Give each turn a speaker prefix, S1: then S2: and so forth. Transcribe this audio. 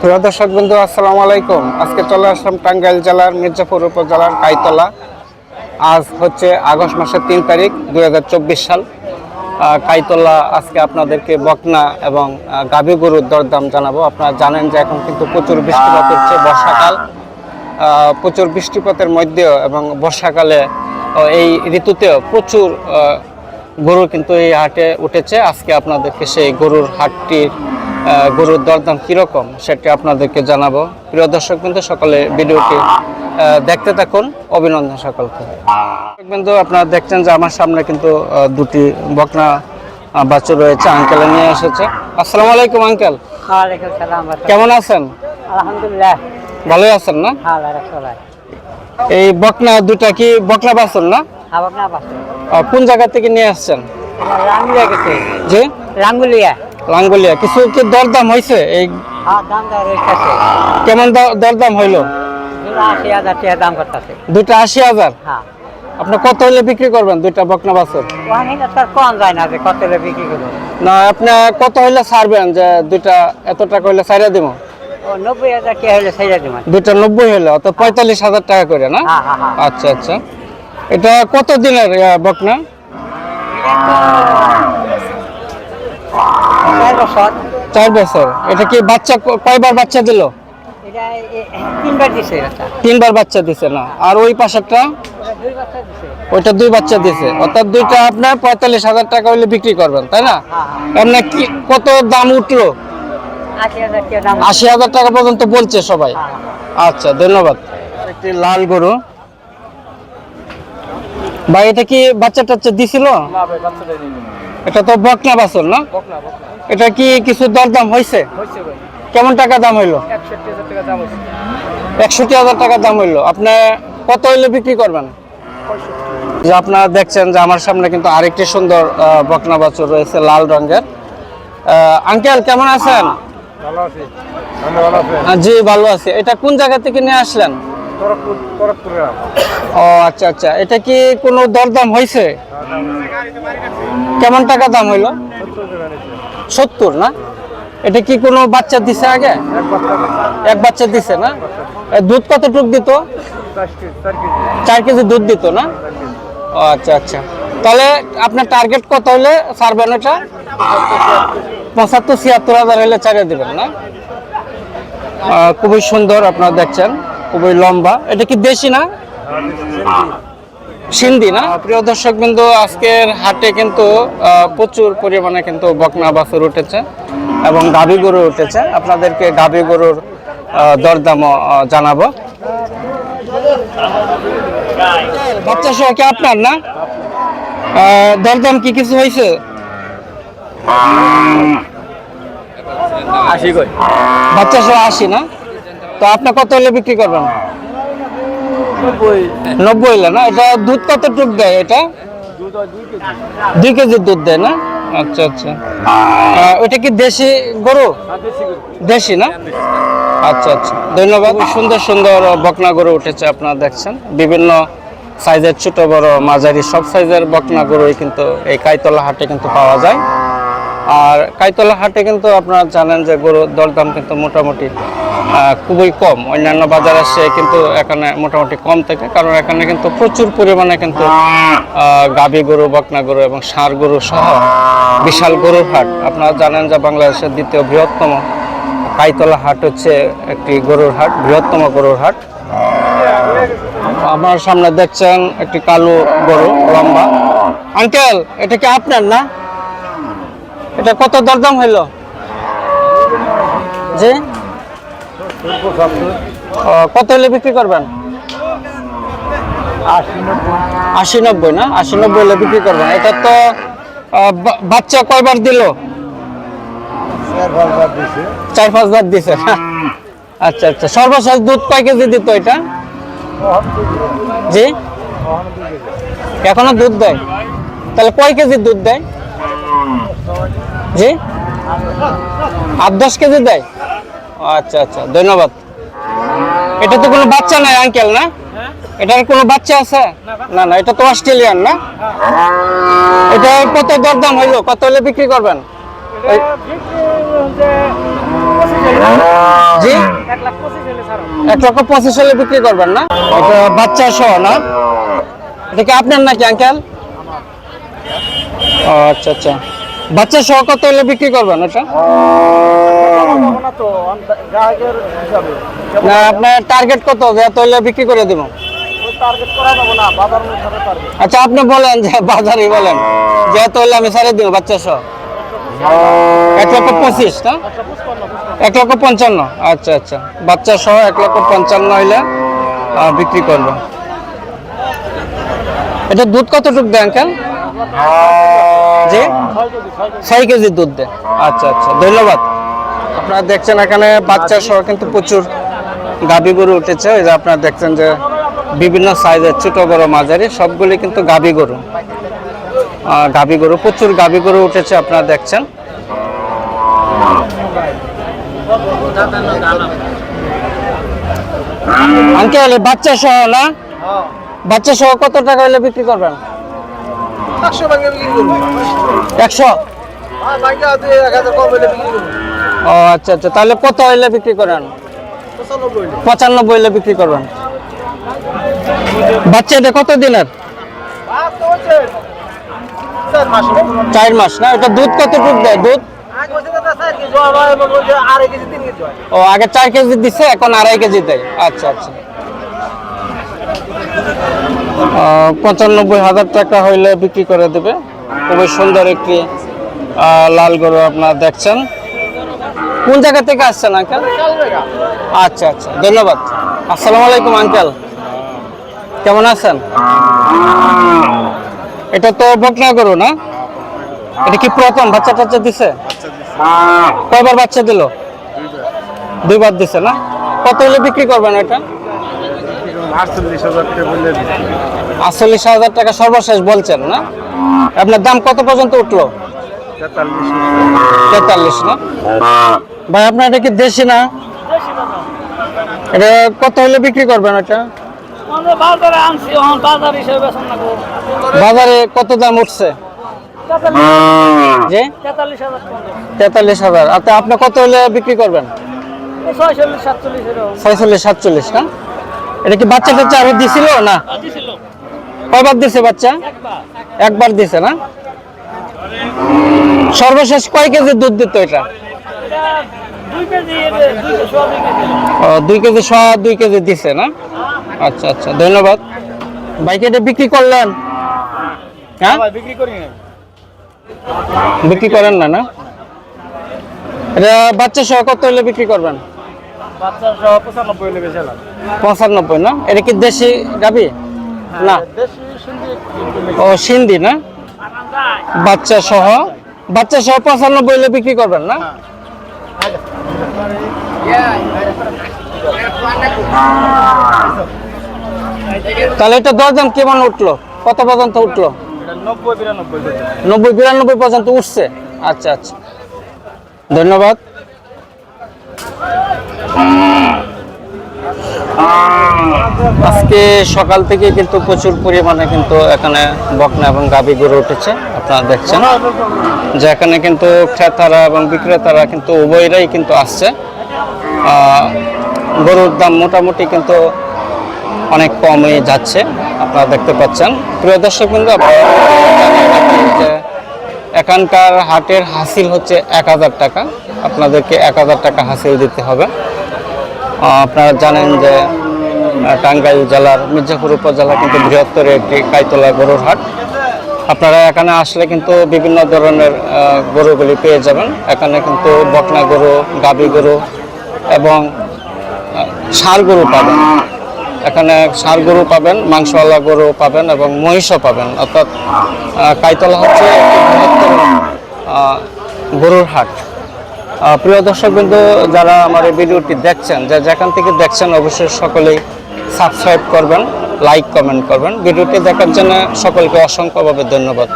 S1: প্রিয় দর্শক বন্ধু আসসালামু আলাইকুম। আজকে চলে আসলাম টাঙ্গাইল জেলার মির্জাপুর উপজেলার কাইতলা। আজ হচ্ছে আগস্ট মাসের তিন তারিখ দু হাজার চব্বিশ সাল। কাইতলা আজকে আপনাদেরকে বকনা এবং গাভী গরুর দরদাম জানাব। আপনারা জানেন যে এখন কিন্তু প্রচুর বৃষ্টিপাত হচ্ছে বর্ষাকাল। প্রচুর বৃষ্টিপাতের মধ্যেও এবং বর্ষাকালে এই ঋতুতেও প্রচুর গরু কিন্তু এই হাটে উঠেছে। আজকে আপনাদেরকে সেই গরুর হাটটির গরুর দরদাম কীরকম সেটি আপনাদেরকে জানাব। প্রিয় দর্শক কিন্তু সকলে ভিডিওটি দেখতে থাকুন। অভিনন্দন সকলকে। কিন্তু আপনারা দেখছেন যে আমার সামনে কিন্তু দুটি বকনা বাছুর রয়েছে। আঙ্কেলে নিয়ে এসেছে। আসসালামু আলাইকুম আঙ্কেল। কেমন আছেন?
S2: আলহামদুলিল্লাহ।
S1: ভালোই আছেন না? এই বকনা দুটা কি বকনা বাছুর না? আহ, কোন জায়গা থেকে নিয়ে আসছেন?
S2: রাঙ্গুলিয়া
S1: জি?
S2: রাঙ্গুলিয়া।
S1: লাঙ্গুলিয়া কিছু কি দরদাম হয়েছে এই
S2: হ্যাঁ
S1: কেমন দরদাম হইল?
S2: দুটো আশি হাজার টাকা দাম করতেছে।
S1: আশি হাজার?
S2: হ্যাঁ।
S1: আপনি কত হলে বিক্রি করবেন দুইটা বকনা বাছুর?
S2: না কত হলে
S1: আপনি কত হইলে ছাড়বেন যে দুইটা এত টাকা হইলে ছাড়িয়ে দিব
S2: নব্বই হলে
S1: দুইটা নব্বই হইলে অত পঁয়তাল্লিশ হাজার টাকা করে না?
S2: হ্যাঁ
S1: আচ্ছা আচ্ছা। এটা কত দিনের বকনা?
S2: চার বছর।
S1: এটা কি বাচ্চা কয়বার বাচ্চা দিল?
S2: তিনবার দিছে এটা।
S1: তিনবার বাচ্চা দিছে না। আর ওই পাশেরটা? ওইটা দুই বাচ্চা দিছে। অর্থাৎ দুইটা আপনার পঁয়তাল্লিশ হাজার টাকা হইলে বিক্রি করবেন তাই না?
S2: হ্যাঁ হ্যাঁ।
S1: আপনার কি কত দাম উঠল?
S2: আশি হাজার টাকা
S1: পর্যন্ত বলছে সবাই।
S2: হ্যাঁ।
S1: আচ্ছা ধন্যবাদ। একটি লাল গরু। ভাই এটা কি বাচ্চা টাচ্চা দিছিল এটা তো বকনা বাছর না? এটা কি কিছু দরদাম হয়েছে কেমন টাকা দাম হইল? একষট্টি হাজার টাকা দাম হইল। আপনি কত হইলে বিক্রি করবেন? যে আপনারা দেখছেন যে আমার সামনে কিন্তু আরেকটি সুন্দর বকনা বাছুর রয়েছে লাল রঙের। আঙ্কেল কেমন আছেন? জি ভালো আছি। এটা কোন জায়গা থেকে নিয়ে আসলেন? ও আচ্ছা আচ্ছা। এটা কি কোনো দরদাম হয়েছে কেমন টাকা দাম হইল?
S3: সত্তর
S1: না? এটা কি কোনো বাচ্চা দিছে আগে?
S3: এক বাচ্চা
S1: দিছে না? দুধ কতটুক দিত?
S3: চার কেজি চার
S1: দুধ দিত না? আচ্ছা আচ্ছা। তাহলে আপনার টার্গেট কত হলে ছাড়বেন এটা? পঁচাত্তর, ছিয়াত্তর হাজার হলে ছাড়িয়ে দেবেন না? খুবই সুন্দর আপনারা দেখছেন, খুবই লম্বা। এটা কি দেশি না? সিন্ধি না? প্রিয় দর্শক বিন্দু আজকের হাটে কিন্তু আহ, প্রচুর পরিমাণে কিন্তু বকনা বাছুর উঠেছে এবং গাভী গরু উঠেছে। আপনাদেরকে গাভী গরুর আহ, দরদামও জানাব। বাচ্চা সহ কি আপনার না? আহ, দরদাম কি কিছু হয়েছে?
S3: আশি
S1: বাচ্চা সহ আশি না? তো আপনি কত হলে বিক্রি করবেন?
S3: নব্বই।
S1: না? এটা দুধ কতটুক দেয় এটা?
S3: দুই কেজি
S1: দুধ দেয় না? আচ্ছা আচ্ছা। ওইটা কি দেশি গরু?
S3: দেশি
S1: না? আচ্ছা আচ্ছা। ধন্যবাদ। সুন্দর সুন্দর বকনা গরু উঠেছে আপনারা দেখছেন। বিভিন্ন সাইজের ছোট বড় মাঝারি সব সাইজের বকনা গরুই কিন্তু এই কাইতলা হাটে কিন্তু পাওয়া যায়। আর কাইতলা হাটে কিন্তু আপনারা জানেন যে গরুর দরদাম কিন্তু মোটামুটি খুবই কম। অন্যান্য বাজারে সে কিন্তু এখানে মোটামুটি কম থাকে, কারণ এখানে কিন্তু প্রচুর পরিমাণে কিন্তু গাভী গরু, বকনা গরু এবং ষাঁড় গরু সহ বিশাল গরুর হাট। আপনারা জানেন যে বাংলাদেশের দ্বিতীয় বৃহত্তম কাইতলা হাট হচ্ছে একটি গরুর হাট, বৃহত্তম গরুর হাট। আমার সামনে দেখছেন একটি কালো গরু, লম্বা। আঙ্কেল, এটা কি আপনার না? এটা কত দরদাম হইল? জি? কত হলে বিক্রি করবেন?
S3: আশি নব্বই
S1: না? আশি নব্বই হলে বিক্রি করবেন। এটা তো বাচ্চা কয়বার দিল?
S3: চার ভাগ বাদ দিছে।
S1: চার পাঁচ বার দিছে। আচ্ছা আচ্ছা। সর্বশেষ দুধ কয় কেজি দিত এটা? জি? এখনও দুধ দেয়? তাহলে কয় কেজি দুধ দেয়? জি? আট দশ কেজি দেয়? আচ্ছা আচ্ছা ধন্যবাদ। এটা তো কোনো বাচ্চা নাই আঙ্কেল না? এটার কোনো বাচ্চা আছে? না না, এটা তো অস্ট্রেলিয়ান, না? এটা কত দরদাম হইল? কত হলে বিক্রি করবেন? জি? এক লক্ষ পঁচিশ হলে বিক্রি করবেন, না? এটা বাচ্চা সহ, না? এটা কি আপনার নাকি আঙ্কেল আচ্ছা আচ্ছা। বাচ্চা সহ কত হলে বিক্রি করবেন এটা?
S3: না,
S1: আপনার টার্গেট কত যে এত হলে বিক্রি করে দেবো? আচ্ছা আপনি বলেন যে বাজারে বলেন। যে এত হলে আমি সারে দিব বাচ্চা সহ। এক লক্ষ পঁচিশ, না? এক লক্ষ পঞ্চান্ন। আচ্ছা আচ্ছা। বাচ্চা সহ এক লক্ষ পঞ্চান্ন হইলে বিক্রি করব। এটা দুধ কতটুকু দেয় আঙ্কেল জি ছয় কেজি দুধ দেয়। আচ্ছা আচ্ছা ধন্যবাদ। আপনারা দেখছেন এখানে বাচ্চা সহ কিন্তু প্রচুর গাভী গরু উঠেছে। ওই যে আপনারা দেখছেন যে বিভিন্ন সাইজের ছোট বড় মাঝারি সবগুলি কিন্তু গাভী গরু। গাভী গরু প্রচুর গাভী গরু উঠেছে আপনারা দেখছেন। আঙ্কেল বাচ্চা সহ না? বাচ্চা সহ কত টাকা হলে বিক্রি করবেন?
S3: একশো ভাগে বিক্রি করব।
S1: একশো?
S3: আর ভাগে এক হাজার কম হলে বিক্রি করব।
S1: ও আচ্ছা আচ্ছা। তাহলে কত হইলে বিক্রি করেন?
S3: পঁচানব্বই
S1: হইলে। বিক্রি করবেন। বাচ্চা এটা কত দিনের?
S3: চার মাস
S1: না? এটা দুধ কতটুকু দেয়? দুধ?
S3: হয় কেজি হয়।
S1: ও আগে চার কেজি দিচ্ছে এখন আড়াই কেজি দেয়। আচ্ছা আচ্ছা। পঁচানব্বই হাজার টাকা হইলে বিক্রি করে দেবে। খুবই সুন্দর একটি লাল গরু আপনারা দেখছেন। কোন জায়গা থেকে আসছেন, আঙ্কেল? আচ্ছা আচ্ছা ধন্যবাদ। আসসালামু আলাইকুম, আঙ্কেল। কেমন আছেন? এটা তো বকনা গরু না? এটা কি প্রথম? বাচ্চা টাচ্চা দিছে? কয়বার বাচ্চা দিল? দুইবার দিছে না? কত হলে বিক্রি করবেন এটা?
S3: আটচল্লিশ হাজার টাকা
S1: আটচল্লিশ হাজার টাকা সর্বশেষ বলছেন না? আপনার দাম কত পর্যন্ত উঠল?
S3: তেতাল্লিশ
S1: না? ভাই আপনার এটা কি দেশি না? এটা কত হলে বিক্রি করবেন এটা
S2: বাজারে
S1: কত দাম উঠছে? যে
S2: তেতাল্লিশ হাজার
S1: আচ্ছা আপনি কত হলে বিক্রি করবেন?
S2: ছয়চল্লিশ সাতচল্লিশ এরকম।
S1: ছয়চল্লিশ সাতচল্লিশ না? এটা কি বাচ্চা টাচ্চা আরও দিছিল? না। কয়বার দিছে বাচ্চা?
S2: একবার।
S1: দিছে না? সর্বশেষ কয় কেজি দুধ দিত এটা?
S2: দুই কেজি
S1: শ দুই কেজি দিছে না? আচ্ছা আচ্ছা ধন্যবাদ। বাইক এটা বিক্রি করলেন? হ্যাঁ?
S3: বিক্রি করি
S1: বিক্রি করেন না না? এটা বাচ্চা সহ কত হলে বিক্রি করবেন?
S3: বাচ্চা সহ পঁচানব্বই হলে বেশি
S1: পঁচানব্বই না? এটা কি দেশি গাবি না। ও সিন্ধি না? বাচ্চা সহ বাচ্চা সহ পঁচানব্বই হলে বিক্রি করবেন না? তাহলে এটা দরদাম কেমন উঠল? কত পর্যন্ত উঠল?
S3: নব্বই বিরানব্বই
S1: নব্বই বিরানব্বই পর্যন্ত উঠছে? আচ্ছা আচ্ছা। ধন্যবাদ। আজকে সকাল থেকে কিন্তু প্রচুর পরিমাণে কিন্তু এখানে বকনা এবং গাভী গড়ে উঠেছে, আপনারা দেখছেন। যে এখানে কিন্তু ক্রেতারা এবং বিক্রেতারা কিন্তু উভয়রাই কিন্তু আসছে। গরুর দাম মোটামুটি কিন্তু অনেক কমই যাচ্ছে, আপনারা দেখতে পাচ্ছেন। প্রিয় দর্শক কিন্তু এখানকার হাটের হাসিল হচ্ছে এক হাজার টাকা। আপনাদেরকে এক হাজার টাকা হাসিল দিতে হবে। আপনারা জানেন যে টাঙ্গাইল জেলার মির্জাপুর উপজেলা কিন্তু বৃহত্তর একটি কাইতলা গরুর হাট। আপনারা এখানে আসলে কিন্তু বিভিন্ন ধরনের গরুগুলি পেয়ে যাবেন। এখানে কিন্তু বকনা গরু, গাবি গরু এবং ষাঁড় গরু পাবেন। এখানে ষাঁড় গরু পাবেন, মাংসওয়ালা গরু পাবেন এবং মহিষও পাবেন। অর্থাৎ কাইতলা হচ্ছে একটি বৃহত্তর গরুর হাট। প্রিয় দর্শক বিন্দু যারা আমার এই ভিডিওটি দেখছেন, যে যেখান থেকে দেখছেন, অবশ্যই সকলেই সাবস্ক্রাইব করবেন লাইক কমেন্ট করবেন। ভিডিওটি দেখার জন্য সকলকে অসংখ্যভাবে ধন্যবাদ।